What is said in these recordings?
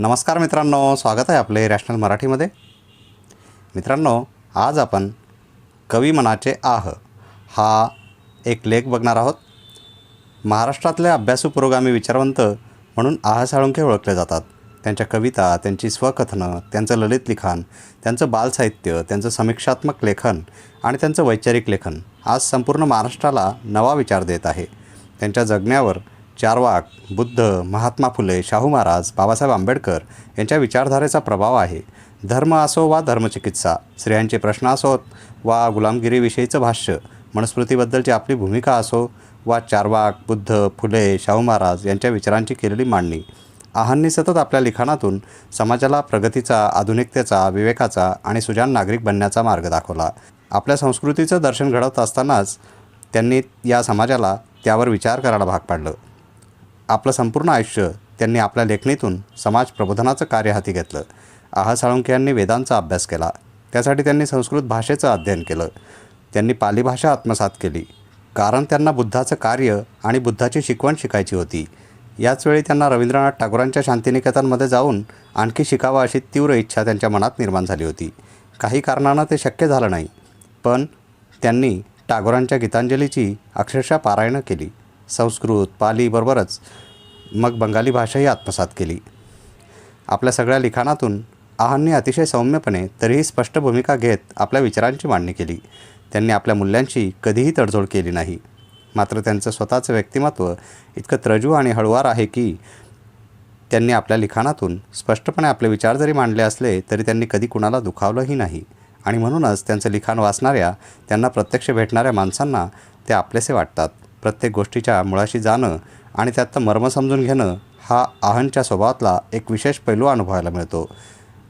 नमस्कार मित्रांनो स्वागत आहे आपले रॅशनल मराठीमध्ये. मित्रांनो आज आपण कवी मनाचे आह हा एक लेख बघणार आहोत. महाराष्ट्रातले अभ्यासू पुरोगामी विचारवंत म्हणून आह साळुंखे ओळखले जातात. त्यांच्या कविता त्यांची स्वकथनं त्यांचं ललित लिखाण त्यांचं बालसाहित्य त्यांचं समीक्षात्मक लेखन आणि त्यांचं वैचारिक लेखन आज संपूर्ण महाराष्ट्राला नवा विचार देत आहे. त्यांच्या जगण्यावर चारवाक बुद्ध महात्मा फुले शाहू महाराज बाबासाहेब आंबेडकर यांच्या विचारधारेचा प्रभाव आहे. धर्म असो वा धर्मचिकित्सा स्त्रियांचे प्रश्न असोत वा गुलामगिरीविषयीचं भाष्य मनुस्मृतीबद्दलची आपली भूमिका असो वा चारवाक बुद्ध फुले शाहू महाराज यांच्या विचारांची केलेली मांडणी. आहांनी सतत आपल्या लिखाणातून समाजाला प्रगतीचा आधुनिकतेचा विवेकाचा आणि सुजाण नागरिक बनण्याचा मार्ग दाखवला. आपल्या संस्कृतीचं दर्शन घडवत असतानाच त्यांनी या समाजाला त्यावर विचार करायला भाग पाडलं. आपलं संपूर्ण आयुष्य त्यांनी आपल्या लेखणीतून समाज प्रबोधनाचं कार्य हाती घेतलं. आहा साळुंखे यांनी वेदांचा अभ्यास केला. त्यासाठी त्यांनी संस्कृत भाषेचं अध्ययन केलं. त्यांनी पाली भाषा आत्मसात केली. कारण त्यांना बुद्धाचं कार्य आणि बुद्धाची शिकवण शिकायची होती. याचवेळी त्यांना रवींद्रनाथ टागोरांच्या शांतिनिकेतनमध्ये जाऊन आणखी शिकावं अशी तीव्र इच्छा त्यांच्या मनात निर्माण झाली होती. काही कारणानं ते शक्य झालं नाही. पण त्यांनी टागोरांच्या गीतांजलीची अक्षरशः पारायणं केली. संस्कृत पालीबरोबरच मग बंगाली भाषाही आत्मसात केली. आपल्या सगळ्या लिखाणातून आहांनी अतिशय सौम्यपणे तरीही स्पष्ट भूमिका घेत आपल्या विचारांची मांडणी केली. त्यांनी आपल्या मूल्यांची कधीही तडजोड केली नाही. मात्र त्यांचं स्वतःचं व्यक्तिमत्व इतकं त्रजू आणि हळुवार आहे की त्यांनी आपल्या लिखाणातून स्पष्टपणे आपले विचार जरी मांडले असले तरी त्यांनी कधी कुणाला दुखावलंही नाही. आणि म्हणूनच त्यांचं लिखाण वाचणाऱ्या त्यांना प्रत्यक्ष भेटणाऱ्या माणसांना ते आपलेसे वाटतात. प्रत्येक गोष्टीच्या मुळाशी जाणं आणि त्यातलं मर्म समजून घेणं हा आहनच्या स्वभावातला एक विशेष पैलू अनुभवायला मिळतो.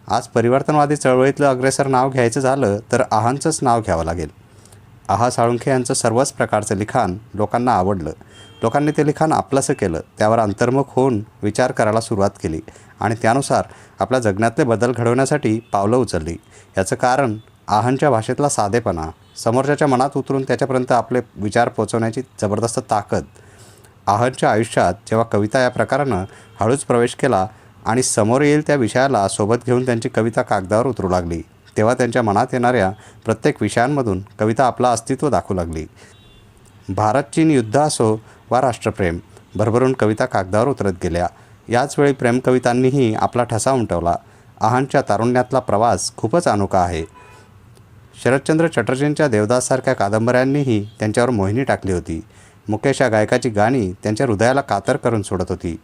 आज परिवर्तनवादी चळवळीतलं अग्रेसर नाव घ्यायचं झालं तर आहांचंच नाव घ्यावं लागेल. आहा साळुंखे यांचं सर्वच प्रकारचं लिखाण लोकांना आवडलं. लोकांनी ते लिखाण आपलंसं केलं. त्यावर अंतर्मुख होऊन विचार करायला सुरुवात केली आणि त्यानुसार आपल्या जगण्यातले बदल घडवण्यासाठी पावलं उचलली. याचं कारण आहांच्या भाषेतला साधेपणा. समोरच्याच्या मनात उतरून त्याच्यापर्यंत आपले विचार पोचवण्याची जबरदस्त ताकद आहनच्या आयुष्यात जेव्हा कविता या प्रकारानं हळूच प्रवेश केला आणि समोर येईल त्या विषयाला सोबत घेऊन त्यांची कविता कागदावर उतरू लागली तेव्हा त्यांच्या मनात येणाऱ्या प्रत्येक विषयांमधून कविता आपला अस्तित्व दाखवू लागली. भारत चीन युद्ध असो वा राष्ट्रप्रेम भरभरून कविता कागदावर उतरत गेल्या. याचवेळी प्रेमकवितांनीही आपला ठसा उमटवला. आहांच्या तारुण्यातला प्रवास खूपच अनोखा आहे. शरदचंद्र चटर्जींच्या देवदाससारख्या कादंबऱ्यांनीही त्यांच्यावर मोहिनी टाकली होती. मुकेश या गायकाची गाणी त्यांच्या हृदयाला कातर करून सोडत होती.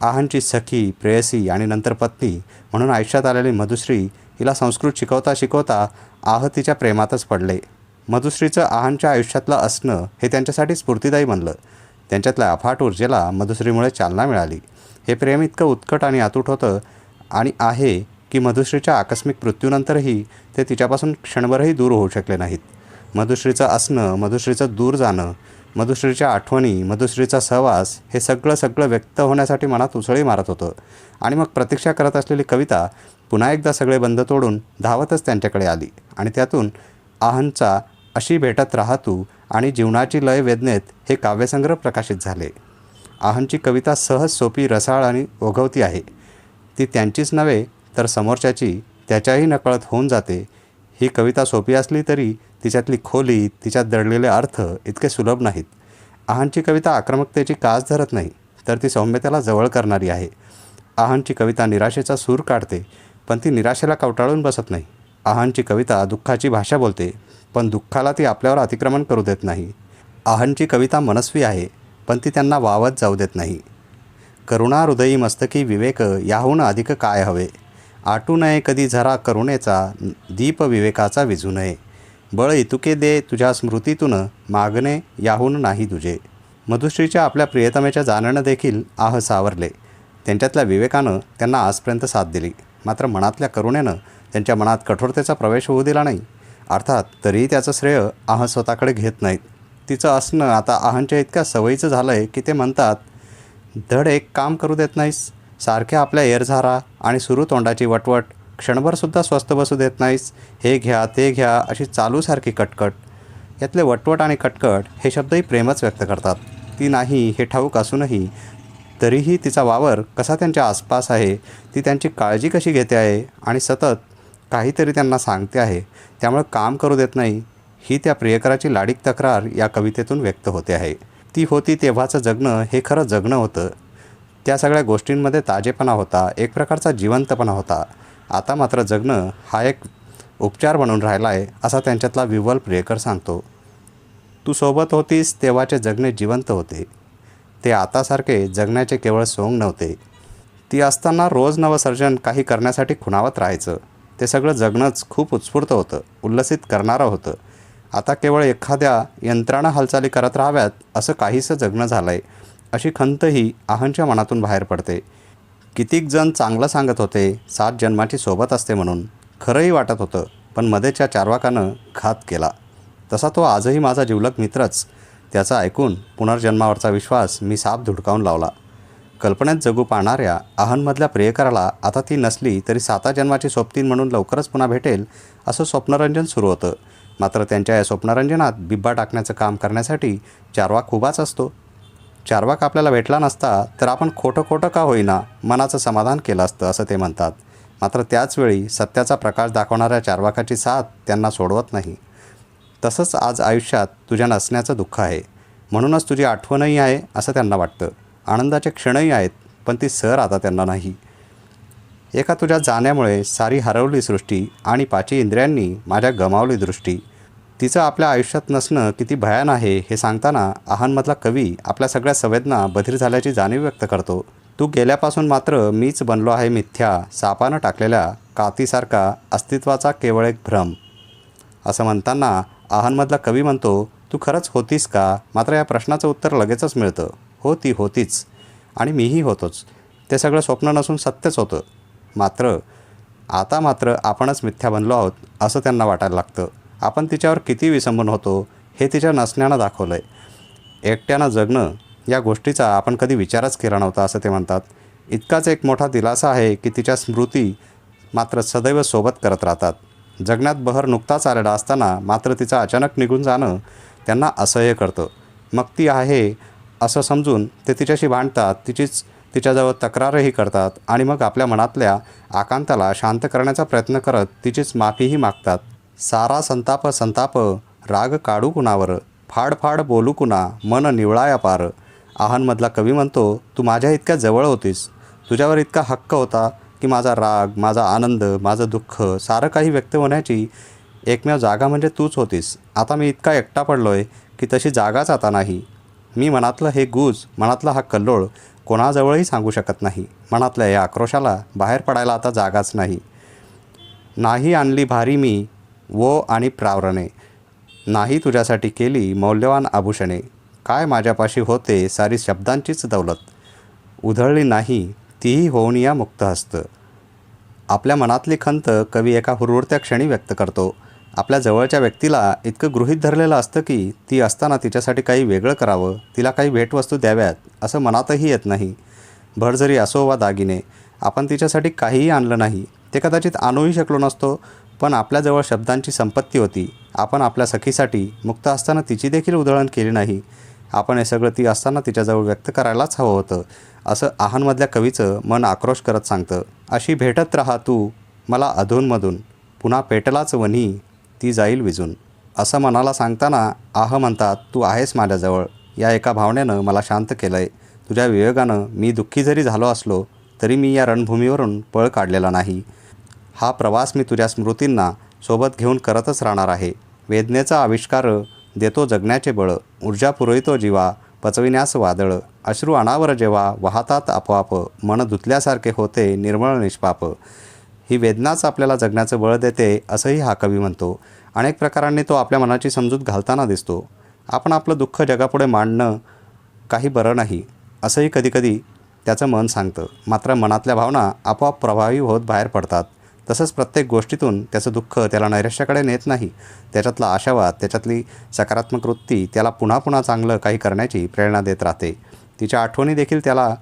आहांची सखी प्रेयसी आणि नंतर पत्नी म्हणून आयुष्यात आलेली मधुश्री हिला संस्कृत शिकवता शिकवता आह तिच्या प्रेमातच पडले. मधुश्रीचं आहांच्या आयुष्यातलं असणं हे त्यांच्यासाठी स्फूर्तिदायी बनलं. त्यांच्यातल्या अफाट ऊर्जेला मधुश्रीमुळे चालना मिळाली. हे प्रेम इतकं उत्कट आणि अतूट होतं आणि आहे की मधुश्रीच्या आकस्मिक मृत्यूनंतरही ते तिच्यापासून क्षणभरही दूर होऊ शकले नाहीत. मधुश्रीचं असणं मधुश्रीचं दूर जाणं मधुश्रीच्या आठवणी मधुश्रीचा सहवास हे सगळं सगळं व्यक्त होण्यासाठी मनात उसळी मारत होतं. आणि मग प्रतीक्षा करत असलेली कविता पुन्हा एकदा सगळे बंद तोडून धावतच त्यांच्याकडे आली. आणि त्यातून आहनचा अशी भेटत राहतू आणि जीवनाची लय वेदनेत हे काव्यसंग्रह प्रकाशित झाले. आहनची कविता सहज सोपी रसाळ आणि ओघवती आहे. ती त्यांचीच नव्हे तर समोरच्याची त्याच्याही नकळत होऊन जाते. ही कविता सोपी असली तरी तिच्यातली खोली तिच्यात दडलेले अर्थ इतके सुलभ नाहीत. आहांची कविता आक्रमकतेची कास धरत नाही तर ती सौम्यतेला जवळ करणारी आहे. आहांची कविता निराशेचा सूर काढते पण ती निराशेला कवटाळून बसत नाही. आहांची कविता दुःखाची भाषा बोलते पण दुःखाला ती आपल्यावर अतिक्रमण करू देत नाही. आहांची कविता मनस्वी आहे पण ती त्यांना वावत जाऊ देत नाही. करुणा हृदयी मस्तकी विवेक याहून अधिक काय हवे? आटू नये कधी झरा करुणेचा दीप विवेकाचा विझू नये. बळ इतुके दे तुझ्या स्मृतीतून मागणे याहून नाही तुझे. मधुश्रीच्या आपल्या प्रियतमेच्या जाण्यानं देखील आह सावरले. त्यांच्यातल्या विवेकानं त्यांना आजपर्यंत साथ दिली. मात्र मनातल्या करुणेनं त्यांच्या मनात कठोरतेचा प्रवेश होऊ दिला नाही. अर्थात तरीही त्याचं श्रेय आह स्वतःकडे घेत नाहीत. तिचं असणं आता आहांच्या इतक्या सवयीचं झालं आहे की ते म्हणतात धड एक काम करू देत नाहीस. सारख्या आपल्या एरझारा आणि सुरू तोंडाची वटवट. क्षणभरसुद्धा स्वस्त बसू देत नाहीस. हे घ्या ते घ्या अशी चालूसारखी कटकट. यातले वटवट आणि कटकट हे शब्दही प्रेमच व्यक्त करतात. ती नाही हे ठाऊक असूनही. तरीही तिचा वावर कसा त्यांच्या आसपास आहे ती त्यांची काळजी कशी घेते आहे आणि सतत काहीतरी त्यांना सांगते आहे त्यामुळे काम करू देत नाही ही त्या प्रियकराची लाडीक तक्रार या कवितेतून व्यक्त होते आहे. ती होती तेव्हाचं जगणं हे खरं जगणं होतं. त्या सगळ्या गोष्टींमध्ये ताजेपणा होता एक प्रकारचा जिवंतपणा होता. आता मात्र जगणं हा एक उपचार बनून राहिला आहे असा त्यांच्यातला विवल प्रियकर सांगतो. तू सोबत होतीस तेव्हाचे जगणे जिवंत होते. ते आतासारखे जगण्याचे केवळ सोंग नव्हते. ती असताना रोज नवसर्जन काही करण्यासाठी खुणावत राहायचं. ते सगळं जगणंच खूप उत्स्फूर्त होतं उल्लसित करणारं होतं. आता केवळ एखाद्या यंत्रणा हालचाली करत राहाव्यात असं काहीसं जगणं झालं आहे अशी खंतही आहनच्या मनातून बाहेर पडते. कितीक जण चांगलं सांगत होते सात जन्माची सोबत असते म्हणून. खरंही वाटत होतं पण मध्येच्या चारवाकानं घात केला. तसा तो आजही माझा जिवलग मित्रच. त्याचा ऐकून पुनर्जन्मावरचा विश्वास मी साप धुडकावून लावला. कल्पनेत जगू पाहणाऱ्या आहनमधल्या प्रियकराला आता ती नसली तरी साता जन्माची सोबतीन म्हणून लवकरच पुन्हा भेटेल असं स्वप्नरंजन सुरू होतं. मात्र त्यांच्या या स्वप्नरंजनात बिब्बा टाकण्याचं काम करण्यासाठी चारवाक उभाच असतो. चारवाक आपल्याला भेटला नसता तर आपण खोटं खोटं का होईना मनाचं समाधान केलं असतं असं ते म्हणतात. मात्र त्याचवेळी सत्याचा प्रकाश दाखवणाऱ्या चारवाकाची साथ त्यांना सोडवत नाही. तसंच आज आयुष्यात तुझ्या नसण्याचं दुःख आहे. म्हणूनच तुझी आठवणही आहे असं त्यांना वाटतं. आनंदाचे क्षणही आहेत पण ती सर आता त्यांना नाही. एका तुझ्या जाण्यामुळे सारी हरवली सृष्टी आणि पाची इंद्रियांनी माझ्या गमावली दृष्टी. तिचं आपल्या आयुष्यात नसणं किती भयान आहे हे सांगताना आहानमधला कवी आपल्या सगळ्या संवेदना बधीर झाल्याची जाणीव व्यक्त करतो. तू गेल्यापासून मात्र मीच बनलो आहे मिथ्या सापानं टाकलेल्या कातीसारखा अस्तित्वाचा केवळ एक भ्रम. असं म्हणताना आहानमधला कवी म्हणतो तू खरंच होतीस का? मात्र या प्रश्नाचं उत्तर लगेचच मिळतं. हो ती होतीच. आणि मीही होतोच. ते सगळं स्वप्न नसून सत्यच होतं. मात्र आता मात्र आपणच मिथ्या बनलो आहोत असं त्यांना वाटायला लागतं. आपण तिच्यावर किती विसंबून होतो हे तिच्या नसण्यानं दाखवलं आहे एकट्यानं जगणं या गोष्टीचा आपण कधी विचारच केला नव्हता असं ते म्हणतात. इतकाच एक मोठा दिलासा आहे की तिच्या स्मृती मात्र सदैव सोबत करत राहतात. जगण्यात बहर नुकताच आलेला असताना मात्र तिचं अचानक निघून जाणं त्यांना असह्य करतं. मग ती आहे असं समजून ते तिच्याशी भांडतात तिचीच तिच्याजवळ तक्रारही करतात आणि मग आपल्या मनातल्या आकांताला शांत करण्याचा प्रयत्न करत तिचीच माफीही मागतात. सारा संताप संताप राग काढू कुणावर? फाड फाड बोलू कुणा? मन निवळाया पार आहानमधला कवी म्हणतो तू माझ्या इतक्या जवळ होतीस. तुझ्यावर इतका हक्क होता की माझा राग माझा आनंद माझं दुःख सारं काही व्यक्त होण्याची एकमेव जागा म्हणजे तूच होतीस. आता मी इतका एकटा पडलो आहे की तशी जागाच आता नाही. मी मनातलं हे गुज मनातला हा कल्लोळ कोणाजवळही सांगू शकत नाही. मनातल्या या आक्रोशाला बाहेर पडायला आता जागाच नाही. नाही आणली भारी मी वो आणि प्रावरणे. नाही तुझ्यासाठी केली मौल्यवान आभूषणे. काय माझ्यापाशी होते सारी शब्दांचीच दौलत. उधळली नाही तीही होऊन या मुक्त हस्त आपल्या मनातली खंत कवी एका हुरहुरत्या क्षणी व्यक्त करतो. आपल्या जवळच्या व्यक्तीला इतकं गृहीत धरलेलं असतं की ती असताना तिच्यासाठी काही वेगळं करावं तिला काही भेटवस्तू द्याव्यात असं मनातही येत नाही. भर जरी असो वा दागिने आपण तिच्यासाठी काहीही आणलं नाही. ते कदाचित आणूही शकलो नसतो पण आपल्याजवळ शब्दांची संपत्ती होती. आपण आपल्या सखीसाठी मुक्त असताना तिची देखील उधळण केली नाही. आपण हे सगळं ती असताना तिच्याजवळ व्यक्त करायलाच हवं होतं असं आहानमधल्या कवीचं मन आक्रोश करत सांगतं. अशी भेटत राहा तू मला अधूनमधून. पुन्हा पेटलाच वनी ती जाईल विजून. असं मनाला सांगताना आह म्हणतात तू आहेस माझ्याजवळ. या एका भावनेनं मला शांत केलं आहे तुझ्या विवेगानं मी दुःखी जरी झालो असलो तरी मी या रणभूमीवरून पळ काढलेला नाही. हा प्रवास मी तुझ्या स्मृतींना सोबत घेऊन करतच राहणार आहे. वेदनेचा आविष्कार देतो जगण्याचे बळ ऊर्जा पुरवितो जीवा पचविण्यास वादळ. अश्रू अनावर जेव्हा वाहतात आपोआप मन धुतल्यासारखे होते निर्मळ निष्पाप. ही वेदनाच आपल्याला जगण्याचं बळ देते असंही हा कवी म्हणतो. अनेक प्रकारांनी तो आपल्या मनाची समजूत घालताना दिसतो. आपण आपलं दुःख जगापुढे मांडणं काही बरं नाही असंही कधीकधी त्याचं मन सांगतं. मात्र मनातल्या भावना आपोआप प्रभावी होत बाहेर पडतात. तसंच प्रत्येक गोष्टीतून त्याचं दुःख त्याला नैराश्याकडे नेत नाही. त्याच्यातला आशावाद त्याच्यातली सकारात्मक वृत्ती त्याला पुन्हा पुन्हा चांगलं काही करण्याची प्रेरणा देत राहते. तिच्या आठवणी देखील त्याला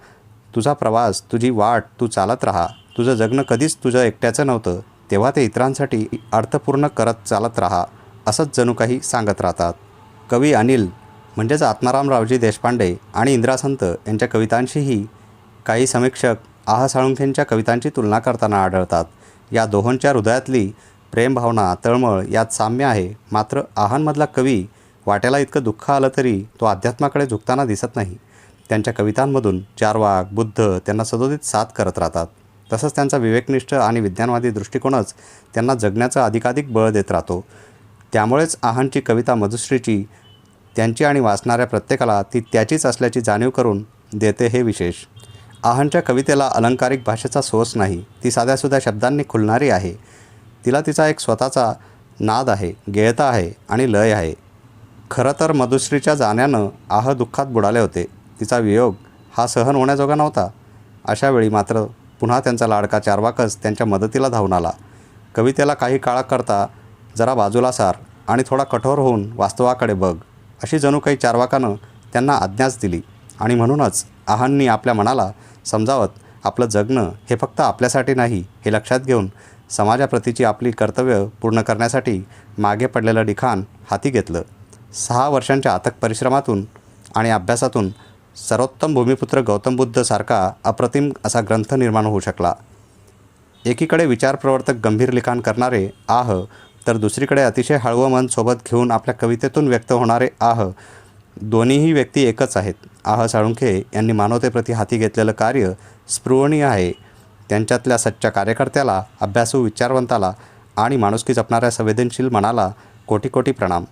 तुझा प्रवास तुझी वाट तू चालत राहा. तुझं जगणं कधीच तुझं एकट्याचं नव्हतं. तेव्हा ते इतरांसाठी अर्थपूर्ण करत चालत राहा असंच जणू काही सांगत राहतात. कवी अनिल म्हणजेच आत्मारामरावजी देशपांडे आणि इंदिरासंत यांच्या कवितांशीही काही समीक्षक आह साळुंखेंच्या कवितांची तुलना करताना आढळतात. या दोहोंच्या हृदयातली प्रेमभावना तळमळ यात साम्य आहे. मात्र आहानमधला कवी वाट्याला इतकं दुःख आलं तरी तो अध्यात्माकडे झुकताना दिसत नाही. त्यांच्या कवितांमधून चारवाक बुद्ध त्यांना सदोदित साथ करत राहतात. तसंच त्यांचा विवेकनिष्ठ आणि विज्ञानवादी दृष्टिकोनच त्यांना जगण्याचं अधिकाधिक बळ देत राहतो. त्यामुळेच आहानची कविता मधुश्रीची त्यांची आणि वाचणाऱ्या प्रत्येकाला ती त्याचीच असल्याची जाणीव करून देते हे विशेष. आहांच्या कवितेला अलंकारिक भाषेचा सोस नाही. ती साध्यासुध्या शब्दांनी खुलणारी आहे. तिला तिचा एक स्वतःचा नाद आहे गेयता आहे आणि लय आहे. खरं तर मधुश्रीच्या जाण्यानं आह दुःखात बुडाले होते. तिचा वियोग हा सहन होण्याजोगा नव्हता. अशावेळी मात्र पुन्हा त्यांचा लाडका चारवाकच त्यांच्या मदतीला धावून आला. कवितेला काही काळाकरता जरा बाजूला सार आणि थोडा कठोर होऊन वास्तवाकडे बघ अशी जणू काही चारवाकानं त्यांना आज्ञाच दिली. आणि म्हणूनच आहांनी आपल्या मनाला समजावत आपलं जगणं हे फक्त आपल्यासाठी नाही हे लक्षात घेऊन समाजाप्रतीची आपली कर्तव्य पूर्ण करण्यासाठी मागे पडलेलं लिखाण हाती घेतलं. सहा वर्षांच्या अथक परिश्रमातून आणि अभ्यासातून सर्वोत्तम भूमिपुत्र गौतम बुद्ध सारखा अप्रतिम असा ग्रंथ निर्माण होऊ शकला. एकीकडे विचारप्रवर्तक गंभीर लिखाण करणारे आह तर दुसरीकडे अतिशय हळवं मन सोबत घेऊन आपल्या कवितेतून व्यक्त होणारे आह दोन्हीही व्यक्ती एकच आहेत. आह साळुंखे यांनी मानवतेप्रती हाती घेतलेलं कार्य स्पृहणीय आहे. त्यांच्यातल्या सच्च्या कार्यकर्त्याला अभ्यासू विचारवंताला आणि माणुसकी जपणाऱ्या संवेदनशील मनाला कोटी कोटी प्रणाम.